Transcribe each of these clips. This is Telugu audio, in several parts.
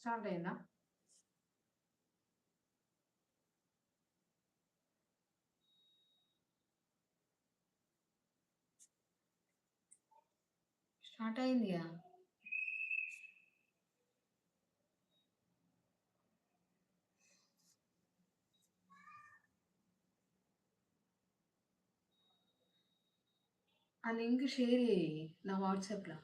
స్టార్ట్ అయిందా స్టార్ట్ అయిందిగా? ఆ లింక్ షేర్ చేయి నా వాట్సాప్లో.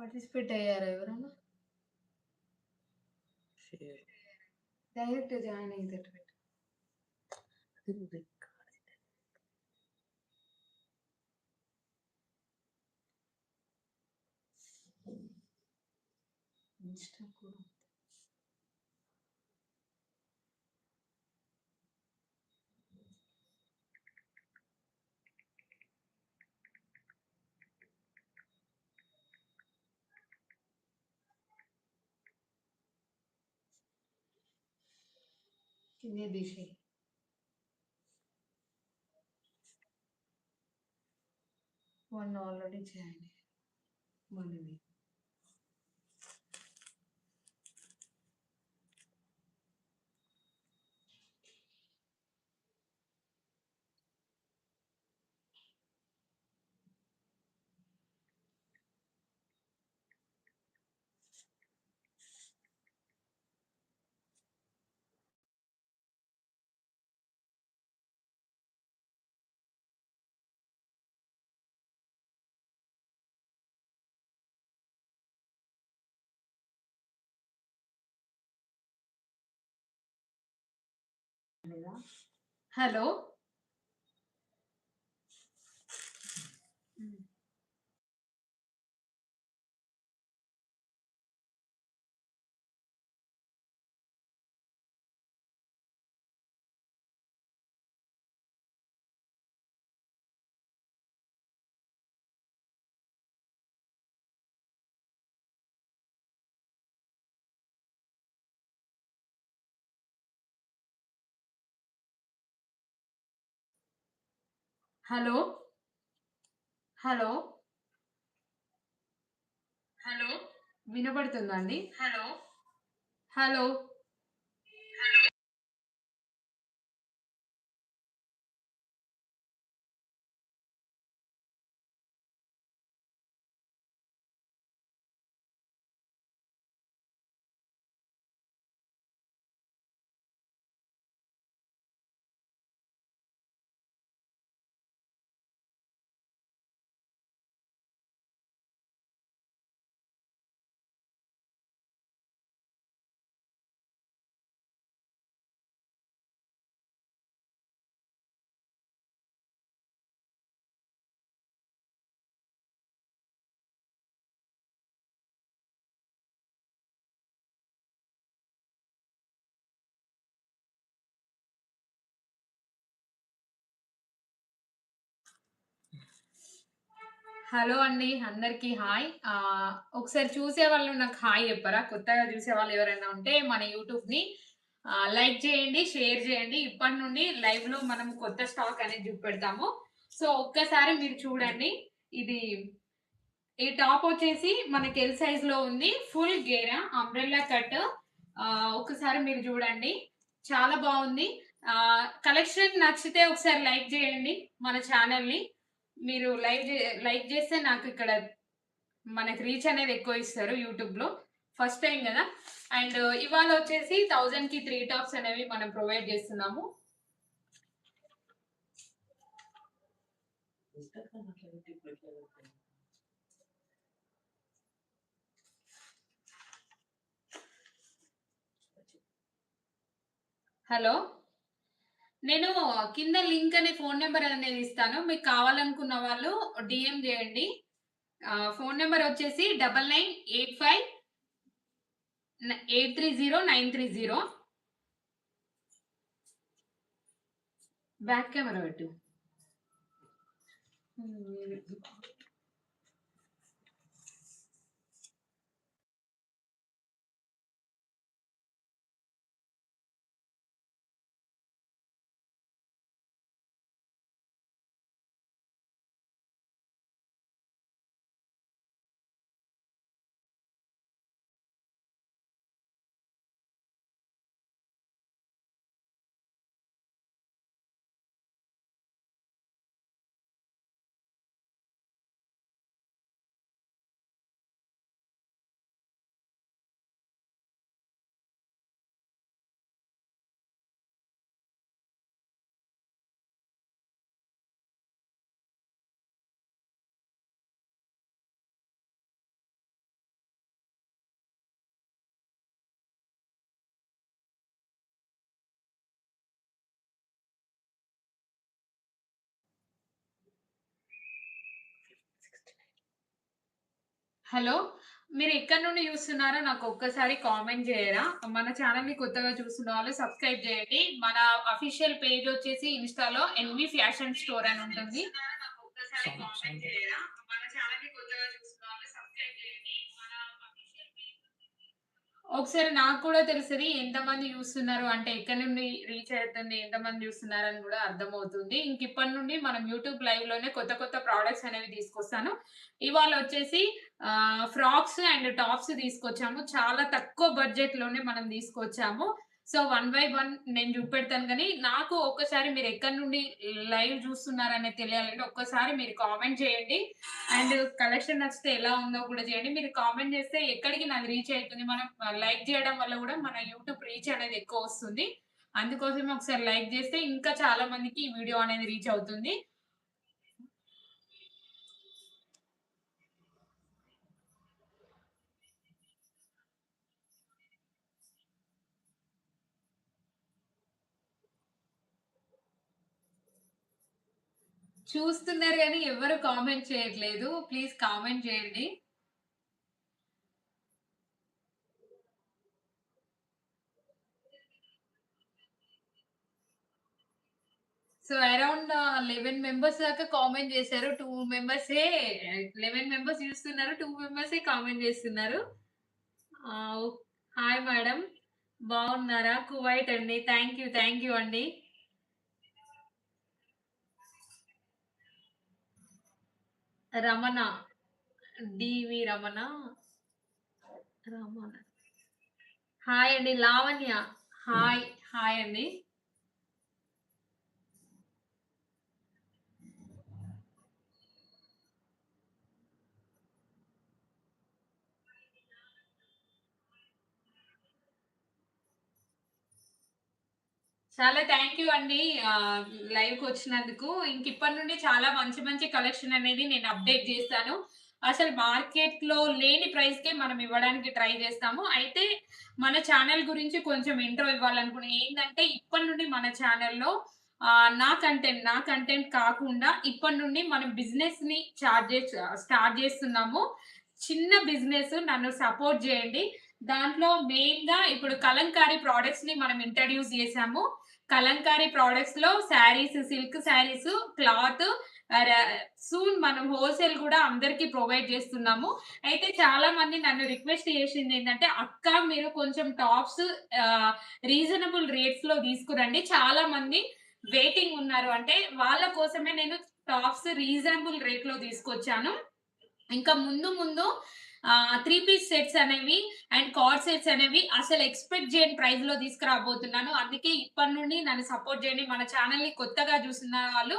పార్టిసిపేట్ అయ్యారా ఎవరన్నా డైరెక్ట్ జాయిన్ అయ్యేటట్టు పెట్టు ఇన్స్టా కూడా. కింద తీసి వన్ ఆల్రెడీ చేయండి మళ్ళీ హలో హలో? హలో? హలో? వినపడుతుందా అండి? హలో? హలో? హలో అండి అందరికి హాయ్. ఒకసారి చూసే వాళ్ళు నాకు హాయ్ చెప్పరా? కొత్తగా చూసే వాళ్ళు ఎవరైనా ఉంటే మన యూట్యూబ్ని లైక్ చేయండి షేర్ చేయండి. ఇప్పటి నుండి లైవ్లో మనం కొత్త స్టాక్ అనేది చూపెడతాము. సో ఒక్కసారి మీరు చూడండి. ఇది ఈ టాప్ వచ్చేసి మనకి ఎల్ సైజ్లో ఉంది. ఫుల్ గేరా అంబ్రెల్లా కట్ ఒకసారి మీరు చూడండి. చాలా బాగుంది. కలెక్షన్ నచ్చితే ఒకసారి లైక్ చేయండి మన ఛానల్ని మీరు లైక్ లైక్ చేస్తే నాకు ఇక్కడ మనకి రీచ్ అనేది ఎక్కువ ఇస్తారు యూట్యూబ్లో. ఫస్ట్ టైం కదా. అండ్ uh, ఇవాళ వచ్చేసి థౌజండ్కి త్రీ టాప్స్ అనేవి మనం ప్రొవైడ్ చేస్తున్నాము. హలో నేను కింద లింక్ అనే ఫోన్ నెంబర్ అనేది ఇస్తాను. మీకు కావాలనుకున్న వాళ్ళు డిఎం చేయండి. ఫోన్ నెంబర్ వచ్చేసి double nine eight five eight three zero nine three zero. Back camera పెట్టు. హలో మీరు ఎక్కడి నుండి చూస్తున్నారో నాకు ఒక్కసారి కామెంట్ చేయరా? మన ఛానల్ని కొత్తగా చూస్తున్న వాళ్ళు సబ్స్క్రైబ్ చేయండి. మన అఫీషియల్ పేజ్ వచ్చేసి ఇన్స్టాలో ఎన్వి ఫ్యాషన్ స్టోర్ అని ఉంటుంది. ఒకసారి నాకు కూడా తెలిసింది ఎంతమంది చూస్తున్నారు? అంటే ఎక్కడి నుండి రీచ్ అవుతుంది ఎంతమంది చూస్తున్నారు అని కూడా అర్థమవుతుంది. ఇంక ఇప్పటి నుండి మనం యూట్యూబ్ లైవ్లోనే కొత్త కొత్త ప్రోడక్ట్స్ అనేవి తీసుకొస్తాను. ఇవాళ వచ్చేసి ఫ్రాక్స్ అండ్ టాప్స్ తీసుకొచ్చాము. చాలా తక్కువ బడ్జెట్లోనే మనం తీసుకొచ్చాము. సో వన్ బై వన్ నేను చూపెడతాను కానీ నాకు ఒక్కసారి మీరు ఎక్కడి నుండి లైవ్ చూస్తున్నారనేది తెలియాలంటే ఒక్కసారి మీరు కామెంట్ చేయండి. అండ్ కలెక్షన్ నచ్చితే ఎలా ఉందో కూడా చేయండి. మీరు కామెంట్ చేస్తే ఎక్కడికి నాకు రీచ్ అవుతుంది. మనం లైక్ చేయడం వల్ల కూడా మన యూట్యూబ్ రీచ్ అనేది ఎక్కువ వస్తుంది. అందుకోసమే ఒకసారి లైక్ చేస్తే ఇంకా చాలా మందికి ఈ వీడియో అనేది రీచ్ అవుతుంది. చూస్తున్నారు కానీ ఎవరు కామెంట్ చేయట్లేదు. ప్లీజ్ కామెంట్ చేయండి. సో అరౌండ్ లెవెన్ మెంబర్స్ దాకా కామెంట్ చేశారు. టూ మెంబర్సే లెవెన్ మెంబర్స్ చూస్తున్నారు. టూ మెంబర్సే కామెంట్ చేస్తున్నారు. Uh, హాయ్ మేడం బాగున్నారా? కువైట్ అండి. థ్యాంక్ యూ థ్యాంక్ యూ అండి. రమణ. డివి రమణ. రమణ. హాయ్ అండి లావణ్య. హాయ్ హాయ్ అండి. చాలా థ్యాంక్ యూ అండి లైవ్కి వచ్చినందుకు. ఇంక ఇప్పటి నుండి చాలా మంచి మంచి కలెక్షన్ అనేది నేను అప్డేట్ చేస్తాను. అసలు మార్కెట్లో లేని ప్రైస్ కే మనం ఇవ్వడానికి ట్రై చేస్తాము. అయితే మన ఛానల్ గురించి కొంచెం ఇంట్రో ఇవ్వాలనుకున్నాను ఏంటంటే ఇప్పటి నుండి మన ఛానల్లో నా కంటెంట్ నా కంటెంట్ కాకుండా ఇప్పటి నుండి మనం బిజినెస్ని చార్జ్ స్టార్ట్ చేస్తున్నాము. చిన్న బిజినెస్ నన్ను సపోర్ట్ చేయండి. దాంట్లో మెయిన్గా ఇప్పుడు కలంకారీ ప్రోడక్ట్స్ని మనం ఇంట్రడ్యూస్ చేసాము Kalamkari ప్రోడక్ట్స్లో sarees silk sarees cloth soon మనం హోల్సేల్ కూడా అందరికి ప్రొవైడ్ చేస్తున్నాము. అయితే చాలా మంది నన్ను రిక్వెస్ట్ చేసింది ఏంటంటే అక్క మీరు కొంచెం టాప్స్ రీజనబుల్ రేట్స్లో తీసుకురండి. చాలా మంది వెయిటింగ్ ఉన్నారు. అంటే వాళ్ళ కోసమే నేను టాప్స్ రీజనబుల్ రేట్లో తీసుకొచ్చాను. ఇంకా ముందు ముందు త్రీ పీస్ సెట్స్ అనేవి అండ్ కార్డ్ సెట్స్ అనేవి అసలు ఎక్స్పెక్ట్ చేయని ప్రైస్లో తీసుకురాబోతున్నాను. అందుకే ఇప్పటి నుండి నన్ను సపోర్ట్ చేయండి. మన ఛానల్ని కొత్తగా చూసిన వాళ్ళు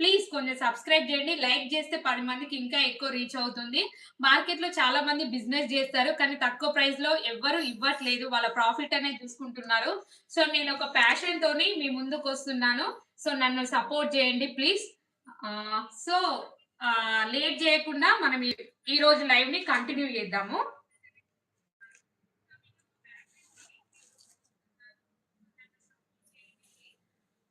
ప్లీజ్ కొంచెం సబ్స్క్రైబ్ చేయండి. లైక్ చేస్తే పది మందికి ఇంకా ఎక్కువ రీచ్ అవుతుంది. మార్కెట్లో చాలా మంది బిజినెస్ చేస్తారు కానీ తక్కువ ప్రైస్లో ఎవ్వరు ఇవ్వట్లేదు. వాళ్ళ ప్రాఫిట్ అనేది చూసుకుంటున్నారు. సో నేను ఒక ప్యాషన్ తోని మీ ముందుకు వస్తున్నాను. సో నన్ను సపోర్ట్ చేయండి ప్లీజ్ సో లేట్ చేయకుండా మనం ఈ- రోజు లైవ్ని కంటిన్యూ చేద్దాము.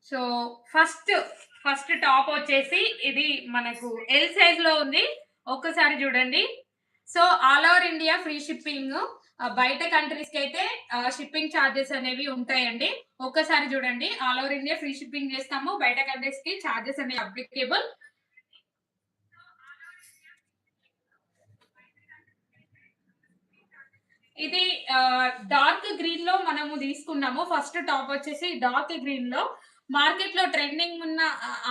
సో ఫస్ట్ ఫస్ట్ టాప్ వచ్చేసి ఇది మనకు ఎల్ సైజ్లో ఉంది. ఒక్కసారి చూడండి. So all over India free shipping. బయట కంట్రీస్కి అయితే షిప్పింగ్ ఛార్జెస్ అనేవి ఉంటాయండి. ఒక్కసారి చూడండి. All over India free shipping చేస్తాము. బయట కంట్రీస్కి ఛార్జెస్ అనేవి అప్లికేబుల్ ఇది డార్క్ గ్రీన్లో మనము తీసుకున్నాము. ఫస్ట్ టాప్ వచ్చేసి డార్క్ గ్రీన్లో. మార్కెట్లో ట్రెండింగ్ ఉన్న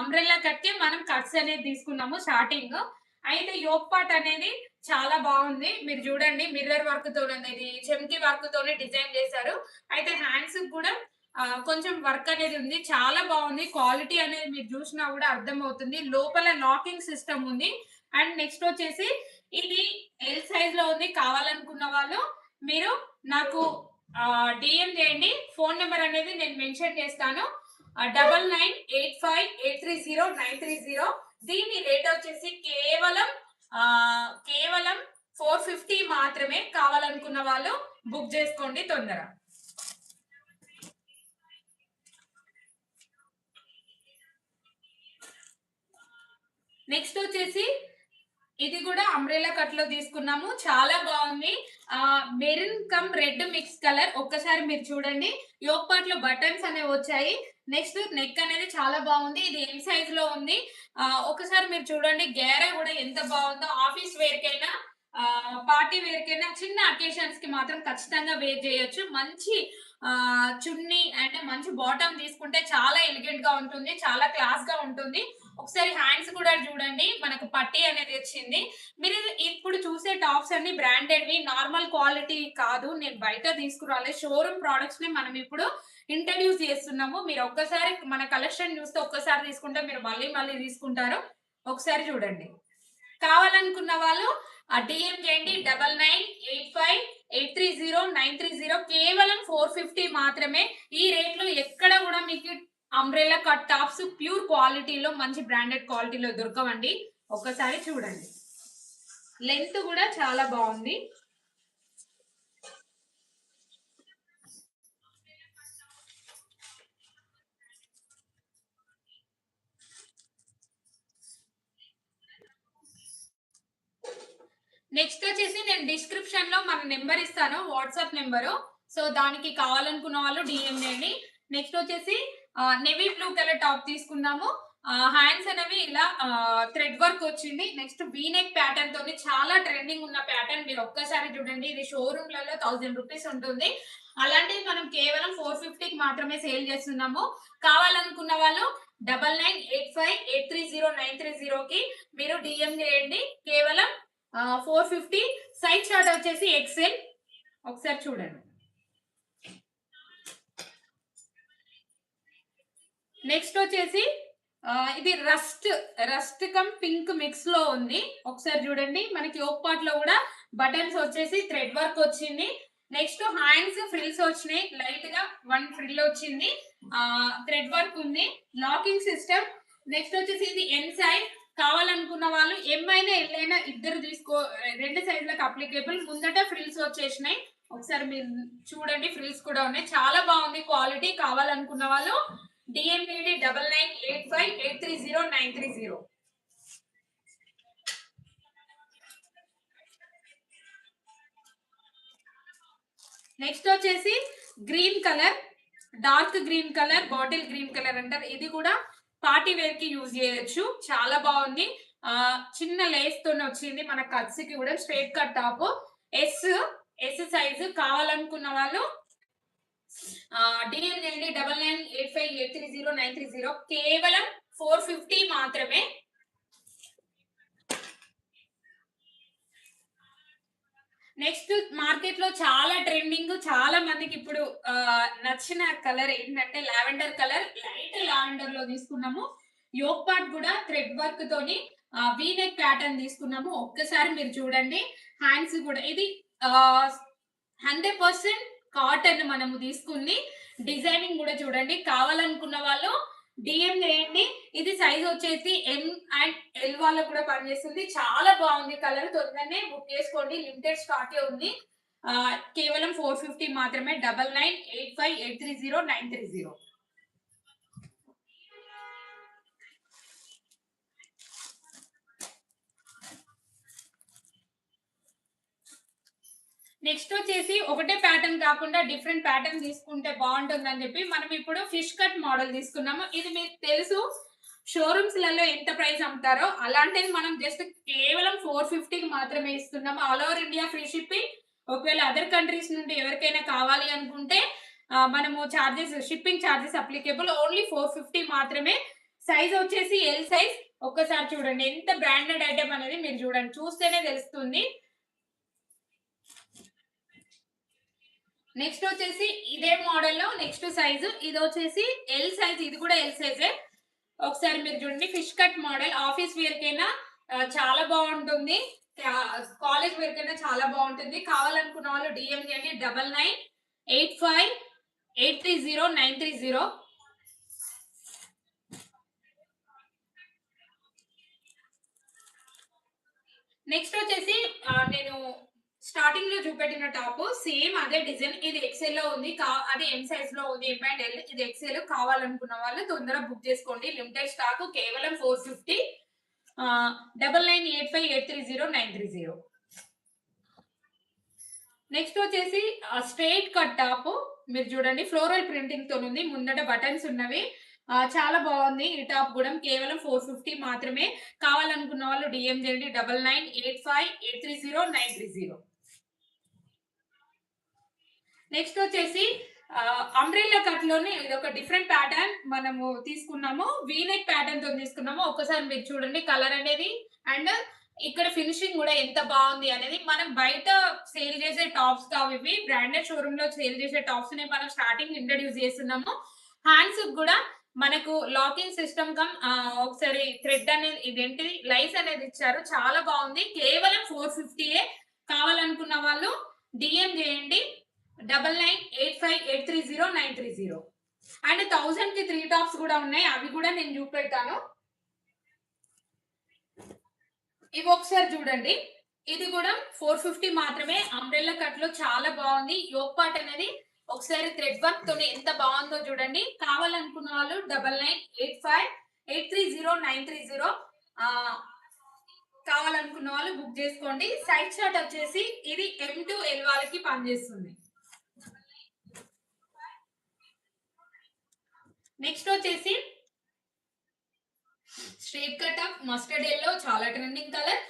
అంబ్రెల్లా కట్కే మనం కట్స్ అనేది తీసుకున్నాము స్టార్టింగ్ అయితే యోగ్ పాట్ అనేది చాలా బాగుంది. మీరు చూడండి మిర్రర్ వర్క్తో ఇది చెమ్కి వర్క్ తోనే డిజైన్ చేశారు. అయితే హ్యాండ్స్ కూడా కొంచెం వర్క్ అనేది ఉంది. చాలా బాగుంది. క్వాలిటీ అనేది మీరు చూసినా కూడా అర్థమవుతుంది. లోపల లాకింగ్ సిస్టమ్ ఉంది. అండ్ నెక్స్ట్ వచ్చేసి ఇది ఎల్ సైజ్లో ఉంది. కావాలనుకున్న వాళ్ళు మీరు నాకు డిఎం చేయండి. ఫోన్ నెంబర్ అనేది నేను మెన్షన్ చేస్తాను. Double nine eight five eight three zero nine three zero. దీని రేట్ వచ్చేసి కేవలం కేవలం ఫోర్ ఫిఫ్టీ మాత్రమే కావాలనుకున్న వాళ్ళు బుక్ చేసుకోండి తొందర. నెక్స్ట్ వచ్చేసి ఇది కూడా అంబ్రెలా కట్లో తీసుకున్నాము. చాలా బాగుంది. Maroon cum red mix colour. ఒక్కసారి మీరు చూడండి. యోక్ పార్ట్లో బటన్స్ అనేవి వచ్చాయి. నెక్స్ట్ నెక్ అనేది చాలా బాగుంది. ఇది ఎం సైజ్లో ఉంది. ఒకసారి మీరు చూడండి. గేరా కూడా ఎంత బాగుందో. ఆఫీస్ వేర్ కైనా పార్టీ వేర్ కైనా చిన్న అకేషన్స్కి మాత్రం ఖచ్చితంగా వేర్ చేయొచ్చు. మంచి చున్నీ అంటే మంచి బాటమ్ తీసుకుంటే చాలా ఎలిగెంట్గా ఉంటుంది చాలా క్లాస్గా ఉంటుంది. ఒకసారి హ్యాండ్స్ కూడా చూడండి మనకు పట్టీ అనేది వచ్చింది. మీరు ఇప్పుడు చూసే టాప్స్ అన్ని బ్రాండెడ్వి నార్మల్ క్వాలిటీ కాదు. నేను బయట తీసుకురాలేదు షోరూమ్ ప్రోడక్ట్స్ని మనం ఇప్పుడు ఇంట్రడ్యూస్ చేస్తున్నాము. మీరు ఒక్కసారి మన కలెక్షన్ చూస్తే ఒక్కసారి తీసుకుంటే మీరు మళ్ళీ మళ్ళీ తీసుకుంటారు. ఒకసారి చూడండి. కావాలనుకున్న వాళ్ళు డిఎం చేయండి. Double nine eight five eight three zero nine three zero కేవలం ఫోర్ ఫిఫ్టీ మాత్రమే. ఈ రేట్లో ఎక్కడ కూడా మీకు అంబ్రెలా కట్ టాప్స్ ప్యూర్ క్వాలిటీలో మంచి బ్రాండెడ్ క్వాలిటీలో దొరకవండి. ఒక్కసారి చూడండి. లెంత్ కూడా చాలా బాగుంది. నెక్స్ట్ వచ్చేసి నేను డిస్క్రిప్షన్లో మన నెంబర్ ఇస్తాను వాట్సాప్ నెంబరు సో దానికి కావాలనుకున్న వాళ్ళు డిఎం చేయండి. నెక్స్ట్ వచ్చేసి నెవీ బ్లూ కలర్ టాప్ తీసుకున్నాము హ్యాండ్స్ అనేవి ఇలా థ్రెడ్ వర్క్ వచ్చింది. నెక్స్ట్ వీనెక్ ప్యాటర్న్ తోని చాలా ట్రెండింగ్ ఉన్న ప్యాటర్న్ మీరు ఒక్కసారి చూడండి. ఇది షోరూమ్లలో థౌసండ్ రూపీస్ ఉంటుంది. అలాంటివి మనం కేవలం ఫోర్ ఫిఫ్టీకి మాత్రమే సేల్ చేస్తున్నాము. కావాలనుకున్న వాళ్ళు double nine eight five eight three zero nine three జీరోకి మీరు డిఎం చేయండి. కేవలం ఫోర్ ఫిఫ్టీ సైజ్ షార్ట్ వచ్చేసి ఎక్సెల్ ఒకసారి చూడండి. నెక్స్ట్ వచ్చేసి ఇది రస్ట్ రస్ట్ కమ్ పింక్ మిక్స్లో ఉంది. ఒకసారి చూడండి మనకి ఓక్ పార్ట్లో కూడా బటన్స్ వచ్చేసి థ్రెడ్ వర్క్ వచ్చింది. నెక్స్ట్ హ్యాండ్స్ ఫ్రిల్స్ వచ్చినాయి. లైట్గా వన్ ఫ్రిల్ వచ్చింది. థ్రెడ్ వర్క్ ఉంది. లాకింగ్ సిస్టమ్ నెక్స్ట్ వచ్చేసి ఇది ఎన్ సైజ్ కావాలనుకున్న వాళ్ళు ఏమైనా ఎల్లైనా ఇద్దరు తీసుకో రెండు సైజులకు అప్లికేబుల్ ముందట ఫ్రిల్స్ వచ్చేసినాయి. ఒకసారి మీరు చూడండి ఫ్రిల్స్ కూడా ఉన్నాయి. చాలా బాగుంది క్వాలిటీ కావాలనుకున్న వాళ్ళు డిఎంఈడి double nine eight five eight three zero nine three zero next వచ్చేసి green colour dark green colour bottle green colour అంటారు. ఇది కూడా పార్టీ వేర్కి యూజ్ చేయొచ్చు. చాలా బాగుంది. ఆ చిన్న లేస్తో వచ్చింది మన కట్స్కి కూడా. Straight cut top. S S size కావాలనుకున్న వాళ్ళు డిఎం చేయండి double nine eight five eight three zero nine three zero కేవలం ఫోర్ ఫిఫ్టీ మాత్రమే నెక్స్ట్ మార్కెట్లో చాలా ట్రెండింగ్ చాలా మందికి ఇప్పుడు నచ్చిన కలర్ ఏంటంటే లావెండర్ కలర్ లైట్ లావెండర్లో తీసుకున్నాము. యోక్ పార్ట్ కూడా థ్రెడ్ వర్క్ తోని వీనెక్ ప్యాటర్న్ తీసుకున్నాము. ఒక్కసారి మీరు చూడండి. హ్యాండ్స్ కూడా ఇది హండ్రెడ్ పర్సెంట్ కాటన్ మనము తీసుకుంది. డిజైనింగ్ కూడా చూడండి. కావాలనుకున్న వాళ్ళు డిఎం చేయండి. ఇది సైజ్ వచ్చేసి ఎం అండ్ ఎల్ వాళ్ళకు కూడా పనిచేస్తుంది. చాలా బాగుంది కలర్ తొందరనే బుక్ చేసుకోండి. లిమిటెడ్ స్టాకే ఉంది. ఆ, కేవలం ఫోర్ ఫిఫ్టీ మాత్రమే. Double nine eight five eight three zero nine three zero next వచ్చేసి ఒకటే ప్యాటర్న్ కాకుండా డిఫరెంట్ ప్యాటర్న్ తీసుకుంటే బాగుంటుంది అని చెప్పి మనం ఇప్పుడు ఫిష్ కట్ మోడల్ తీసుకున్నాము. ఇది మీకు తెలుసు షోరూమ్స్లలో ఎంత ప్రైస్ అమ్ముతారో. అలాంటిది మనం జస్ట్ కేవలం ఫోర్ ఫిఫ్టీకి మాత్రమే ఇస్తున్నాము. All over India free shipping ఒకవేళ అదర్ కంట్రీస్ నుండి ఎవరికైనా కావాలి అనుకుంటే మనము charges shipping charges applicable only four fifty మాత్రమే. సైజ్ వచ్చేసి ఎల్ సైజ్ ఒక్కసారి చూడండి ఎంత బ్రాండెడ్ ఐటమ్ అనేది మీరు చూడండి. చూస్తేనే తెలుస్తుంది. నెక్స్ట్ వచ్చేసి ఇదే మోడల్లో నెక్స్ట్ సైజు ఇది వచ్చేసి ఎల్ సైజ్ ఇది కూడా ఎల్ సైజే ఒకసారి మీరు చూడండి ఫిష్ కట్ మోడల్ ఆఫీస్ వేరికైనా చాలా బాగుంటుంది. కాలేజ్ వేరకైనా చాలా బాగుంటుంది. కావాలనుకున్న వాళ్ళు డిఎం చేయండి. Double nine eight five eight three zero nine three zero next వచ్చేసి నేను స్టార్టింగ్లో చూపెట్టిన టాప్ సేమ్ అదే డిజైన్ ఇది ఎక్సెల్లో ఉంది. కా- అది ఎం సైజ్లో ఉంది. ఎం అండ్ ఎల్ ఇది ఎక్సెల్ కావాలనుకున్న వాళ్ళు తొందరగా బుక్ చేసుకోండి. లిమిటెడ్ స్టాక్ కేవలం four fifty double nine eight five eight three zero nine three zero next వచ్చేసి స్ట్రైట్ కట్ టాప్ మీరు చూడండి ఫ్లోరల్ ప్రింటింగ్తో ఉంది. ముందట బటన్స్ ఉన్నవి. చాలా బాగుంది. ఈ టాప్ కూడా కేవలం ఫోర్ ఫిఫ్టీ మాత్రమే. కావాలనుకున్న వాళ్ళు డిఎం చేయండి. Double nine eight five eight three zero nine three zero next వచ్చేసి అంబ్రెల్లా కట్లోనే ఇది ఒక డిఫరెంట్ ప్యాటర్న్ మనము తీసుకున్నాము. వీనెక్ ప్యాటర్న్తో తీసుకున్నాము. ఒకసారి మీరు చూడండి కలర్ అనేది. అండ్ ఇక్కడ ఫినిషింగ్ కూడా ఎంత బాగుంది అనేది మనం బయట సేల్ చేసే టాప్స్ కావు ఇవి. బ్రాండెడ్ షోరూమ్లో సేల్ చేసే టాప్స్ని మనం స్టార్టింగ్ ఇంట్రడ్యూస్ చేస్తున్నాము. హ్యాండ్స్ కూడా మనకు లాకింగ్ సిస్టమ్ కమ్ ఒకసారి థ్రెడ్ అనేది ఇదేంటి లైస్ అనేది ఇచ్చారు. చాలా బాగుంది. కేవలం ఫోర్ ఫిఫ్టీయే కావాలనుకున్న వాళ్ళు డిఎం చేయండి. Double nine eight five eight three zero nine three zero. And థౌజండ్కి త్రీ టాప్స్ కూడా ఉన్నాయి. అవి కూడా నేను చూపెడతాను. ఇవి ఒకసారి చూడండి. ఇది కూడా ఫోర్ ఫిఫ్టీ మాత్రమే. అంబ్రెల్లా కట్లో చాలా బాగుంది. యోగ్ పార్ట్ అనేది ఒకసారి థ్రెడ్ వర్క్ తోనే ఎంత బాగుందో చూడండి. కావాలనుకున్న వాళ్ళు double nine eight five eight three zero nine three zero కావాలనుకున్న వాళ్ళు బుక్ చేసుకోండి. సైడ్ షాట్ వచ్చేసి ఇది ఎం టు ఎల్ వాళ్ళకి పనిచేస్తుంది. నెక్స్ట్ వచ్చేసి straight cut of mustard yellow చాలా ట్రెండింగ్ కలర్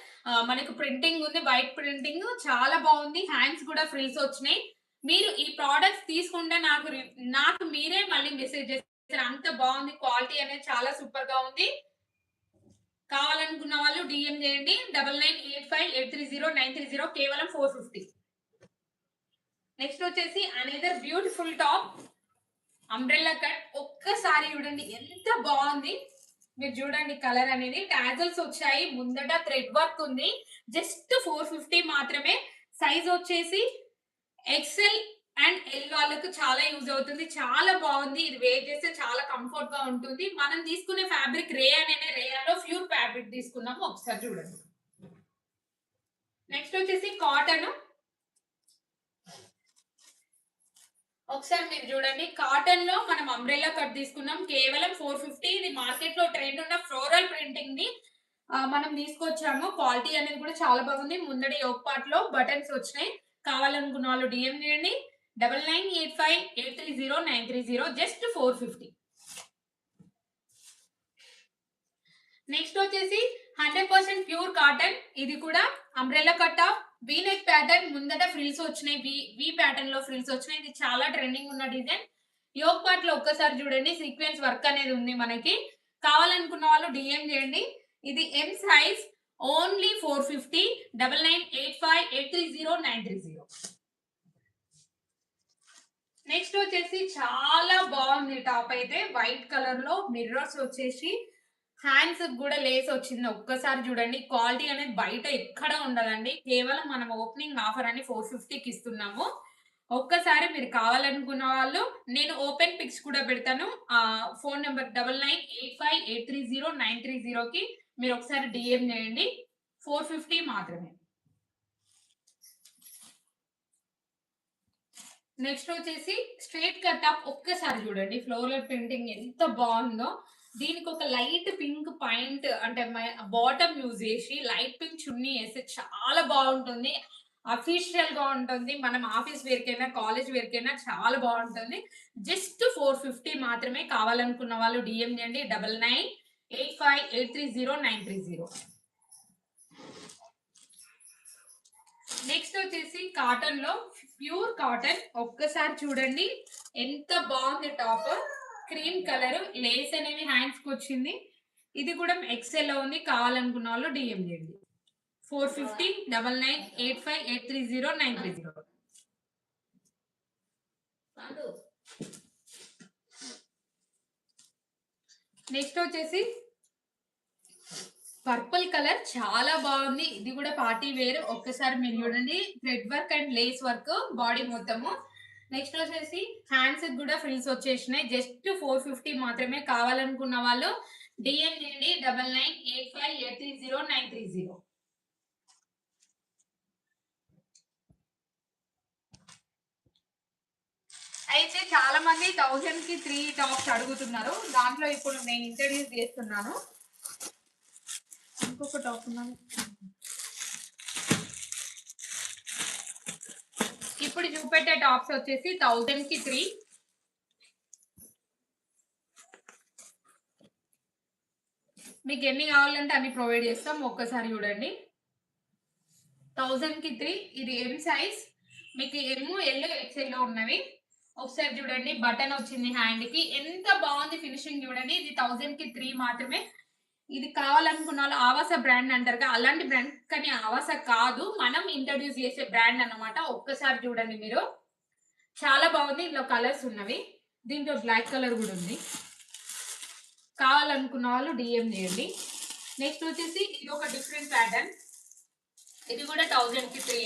మనకు ప్రింటింగ్ ఉంది వైట్ ప్రింటింగ్ చాలా బాగుంది. హ్యాండ్స్ కూడా ఫ్రీస్ వచ్చినాయి. మీరు ఈ ప్రోడక్ట్స్ తీసుకుంటే నాకు రి- నాకు మీరే మళ్ళీ మెసేజ్ చేస్తారు. అంత బాగుంది క్వాలిటీ అనేది చాలా సూపర్గా ఉంది. కావాలనుకున్న వాళ్ళు డిఎం చేయండి. Double nine eight five eight three zero nine three zero కేవలం ఫోర్ ఫిఫ్టీ నెక్స్ట్ వచ్చేసి another beautiful top umbrella cut ఒక్కసారి చూడండి ఎంత బాగుంది. మీరు చూడండి కలర్ అనేది. టాజల్స్ వచ్చాయి. ముందట థ్రెడ్ వర్క్ ఉంది. జస్ట్ ఫోర్ ఫిఫ్టీ మాత్రమే. సైజ్ వచ్చేసి ఎక్సెల్ అండ్ ఎల్ వాళ్ళకు చాలా యూజ్ అవుతుంది. చాలా బాగుంది. ఇది వేర్ చేస్తే చాలా కంఫర్ట్గా ఉంటుంది. మనం తీసుకునే ఫ్యాబ్రిక్ రే అనే రేయాలో ప్యూర్ ఫ్యాబ్రిక్ తీసుకున్నాము. ఒకసారి చూడండి. నెక్స్ట్ వచ్చేసి కాటన్ ఒకసారి మీరు చూడండి. కాటన్లో మనం అంబ్రెల్లా కట్ తీసుకున్నాం. కేవలం ఫోర్ ఫిఫ్టీ ఇది మార్కెట్లో ట్రెండ్ ఉన్న ఫ్లోరల్ ప్రింటింగ్ని మనం తీసుకొచ్చాము. క్వాలిటీ అనేది కూడా చాలా బాగుంది. ముందడి ఒక పార్ట్లో బటన్స్ వచ్చినాయి. కావాలనుకున్న వాళ్ళు డిఎం చేయండి. Double nine eight five eight three zero nine three zero just four fifty next వచ్చేసి హండ్రెడ్ పర్సెంట్ ప్యూర్ కాటన్ ఇది కూడా umbrella cut of V neck pattern ముందట ఫ్రిల్స్ వచ్చినాయి. వి వి ప్యాటర్న్లో ఫ్రిల్స్ వచ్చినాయి. ఇది చాలా ట్రెండింగ్ ఉన్న డిజైన్. యోగ్ పార్ట్లో ఒక్కసారి చూడండి సీక్వెన్స్ వర్క్ అనేది ఉంది మనకి. కావాలనుకున్న వాళ్ళు డిఎం చేయండి. ఇది M size only four fifty double nine eight five eight three zero nine three zero next వచ్చేసి చాలా బాగుంది. టాప్ అయితే వైట్ కలర్లో మిర్రర్స్ వచ్చేసి హ్యాండ్స్ కూడా లేస్ వచ్చింది. ఒక్కసారి చూడండి. క్వాలిటీ అనేది బయట ఎక్కడ ఉండదండి. కేవలం మనం ఓపెనింగ్ ఆఫర్ అని ఫోర్ ఫిఫ్టీకి ఇస్తున్నాము. ఒక్కసారి మీరు కావాలనుకున్న వాళ్ళు నేను ఓపెన్ పిక్స్ కూడా పెడతాను. Phone number double nine eight five eight three zero nine three జీరోకి మీరు ఒకసారి డిఎం చేయండి. ఫోర్ ఫిఫ్టీ మాత్రమే. నెక్స్ట్ వచ్చేసి స్ట్రేట్ కట్ అప్ ఒక్కసారి చూడండి. ఫ్లోరల్ ప్రింటింగ్ ఎంత బాగుందో. దీనికి ఒక లైట్ పింక్ పాయింట్ అంటే బాటమ్ యూజ్ చేసి లైట్ పింక్ చున్నీ వేస్తే చాలా బాగుంటుంది. అఫీషియల్గా ఉంటుంది. మనం ఆఫీస్ వేరికైనా కాలేజ్ వేరికైనా చాలా బాగుంటుంది. జస్ట్ ఫోర్ ఫిఫ్టీ మాత్రమే కావాలనుకున్న వాళ్ళు డిఎం చేయండి. Double nine eight five eight three zero nine three zero. Next వచ్చేసి కాటన్లో ప్యూర్ కాటన్ ఒక్కసారి చూడండి. ఎంత బాగుంది టాప్. క్రీమ్ కలర్ లేస్ అనేవి హ్యాండ్స్కి వచ్చింది. ఇది కూడా ఎక్సెల్లో ఉంది. కావాలనుకున్న వాళ్ళు డిఎం చేయండి. Four fifty double nine eight five eight three zero nine three zero next వచ్చేసి పర్పుల్ కలర్ చాలా బాగుంది. ఇది కూడా పార్టీ వేర్ ఒక్కసారి మీరు చూడండి. Thread work and lace work body మొత్తము నెక్స్ట్ వచ్చేసి హ్యాండ్స్ కూడా ఫ్రిల్స్ వచ్చేసినాయి. జస్ట్ ఫోర్ ఫిఫ్టీ మాత్రమే కావాలనుకున్న వాళ్ళు డిఎన్ చేయండి double nine eight five eight three zero nine three zero అయితే చాలా మంది థౌజండ్కి త్రీ టాప్స్ అడుగుతున్నారు. దాంట్లో ఇప్పుడు నేను ఇంట్రడ్యూస్ చేస్తున్నాను. ఇంకొక టాప్ ఉన్నాను ఇప్పుడు చూపెట్టే టాప్స్ వచ్చేసి థౌజండ్కి త్రీ మీకు ఎన్ని కావాలంటే అన్ని ప్రొవైడ్ చేస్తాం. ఒక్కసారి చూడండి. థౌజండ్కి త్రీ ఇది ఎం సైజ్ మీకు ఎమ్ ఎల్ ఎక్సెల్లో ఉన్నవి. ఒకసారి చూడండి. బటన్ వచ్చింది హ్యాండ్కి. ఎంత బాగుంది ఫినిషింగ్ చూడండి. ఇది థౌజండ్కి త్రీ మాత్రమే. ఇది కావాలనుకున్న వాళ్ళు ఆవాస బ్రాండ్ అంటారు కదా, అలాంటి బ్రాండ్ కానీ ఆవాస కాదు. మనం ఇంట్రడ్యూస్ చేసే బ్రాండ్ అనమాట ఒక్కసారి చూడండి మీరు. చాలా బాగుంది. ఇందులో కలర్స్ ఉన్నవి. దీంట్లో బ్లాక్ కలర్ కూడా ఉంది. కావాలనుకున్న వాళ్ళు డిఎం చేయండి. నెక్స్ట్ వచ్చేసి ఇది ఒక డిఫరెంట్ ప్యాటర్న్ ఇది కూడా థౌజండ్కి త్రీ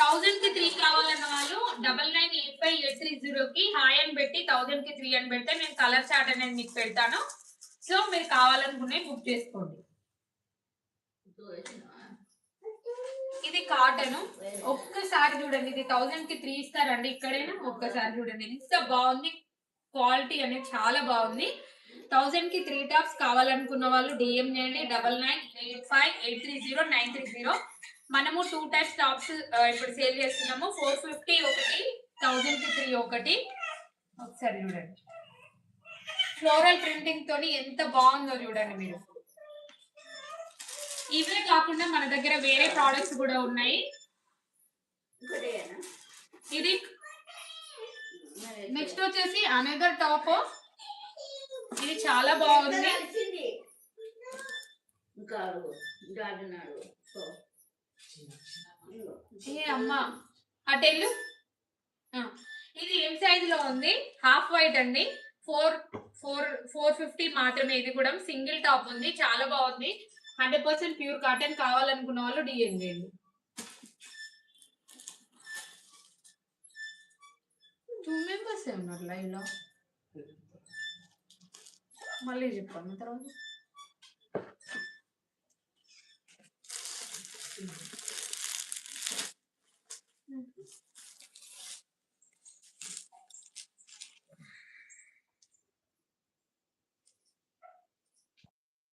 థౌజండ్కి త్రీ కావాలన్న వాళ్ళు double nine eight five eight three జీరోకి హాయ్ అని పెట్టి థౌజండ్కి త్రీ అని పెడితే నేను కలర్ చార్ట్ అనేది మీకు పెడతాను. సో మీరు కావాలనుకునే బుక్ చేసుకోండి. ఇది కాటన్. ఒక్కసారి చూడండి ఇది థౌజండ్కి త్రీ ఇస్తారండి ఇక్కడైనా. ఒక్కసారి చూడండి ఎంత బాగుంది. క్వాలిటీ అనేది చాలా బాగుంది. థౌజండ్కి త్రీ టాప్స్ కావాలనుకున్న వాళ్ళు డిఎం చేయండి. Double nine eight five eight three zero nine three zero మనము టూ టైప్స్ టాప్స్ ఇప్పుడు సేల్ చేస్తున్నాము. ఫోర్ ఫిఫ్టీ ఒకటి థౌజండ్కి త్రీ ఒకటి. ఒకసారి చూడండి. ఫ్లోరల్ ప్రింటింగ్ తోని ఎంత బాగుందో చూడండి మీరు. ఇవే కాకుండా మన దగ్గర వేరే ప్రోడక్ట్స్ కూడా ఉన్నాయి. ఇది నెక్స్ట్ వచ్చేసి అనదర్ టాప్ ఇది చాలా బాగుంది. ఏ అమ్మ. అటెల్లు ఇది ఏం సైజ్లో ఉంది? హాఫ్ వైట్ అండి. ఫోర్ ఫోర్ ఫోర్ ఫిఫ్టీ మాత్రమే. ఇది కూడా సింగిల్ టాప్ ఉంది. చాలా బాగుంది. హండ్రెడ్ పర్సెంట్ ప్యూర్ కాటన్ కావాలనుకున్న వాళ్ళు డిఎం చేయండి. టూ మెంబర్స్ ఉన్నారు లైవ్లో మళ్ళీ చెప్పాను తర్వాత.